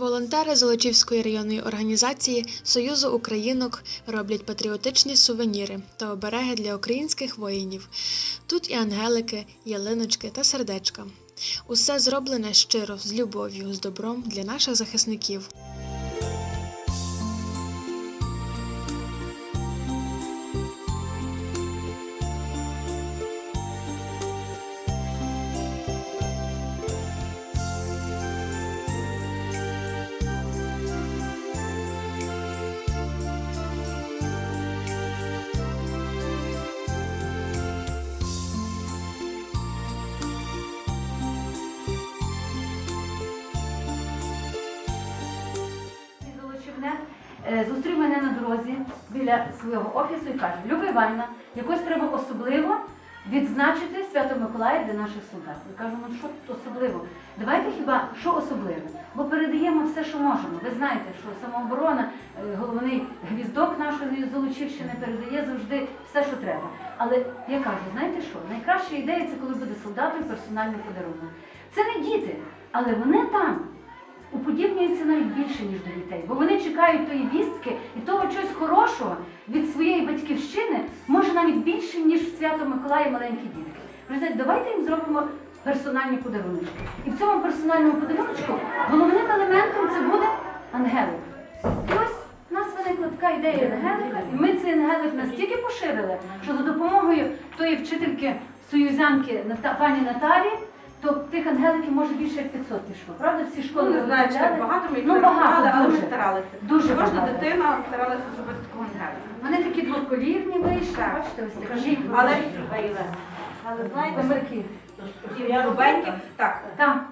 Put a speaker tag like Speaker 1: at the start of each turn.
Speaker 1: Волонтери Золочівської районної організації Союзу Українок роблять патріотичні сувеніри та обереги для українських воїнів. Тут і ангелики, ялиночки та сердечка. Усе зроблене щиро, з любов'ю, з добром для наших захисників.
Speaker 2: Золочівне е, зустрів мене на дорозі біля свого офісу і каже: Люба Іванівна, якось треба особливо відзначити Свято Миколая для наших солдатів. Я кажу, ну що тут особливо? Давайте хіба що особливе? Бо передаємо все, що можемо. Ви знаєте, що самооборона, е, головний гвіздок нашої Золочівщини передає завжди все, що треба. Але я кажу, знаєте що? Найкраща ідея це коли буде солдату персональний подарунок. Це не діти, але вони там уподібнюються навіть більше, ніж до дітей, бо вони чекають тої вістки і того чогось хорошого від своєї батьківщини, може навіть більше, ніж в свято Миколая маленькі дітки. Ви давайте їм зробимо персональні подарунки. І в цьому персональному подарунку головним елементом це буде ангелик. Ось у нас виникла така ідея ангелика, і ми цей ангелик настільки поширили, що за допомогою тої вчительки союзянки пані Наталі, то тих ангеликів може більше як 500 пішло. Правда, всі школи
Speaker 3: Ну, не знаю, чи так багато, ми їх
Speaker 2: Ну, багато,
Speaker 3: рахували, але ми
Speaker 2: дуже.
Speaker 3: старалися.
Speaker 2: Дуже
Speaker 3: Кожна
Speaker 2: багато.
Speaker 3: дитина старалася зробити такого ангелика.
Speaker 2: Вони такі двоколірні вийшли,
Speaker 3: Так.
Speaker 2: бачите, ось такі.
Speaker 3: Покажіть, але, але знаєте, ми
Speaker 2: такі.
Speaker 3: такі
Speaker 2: Так.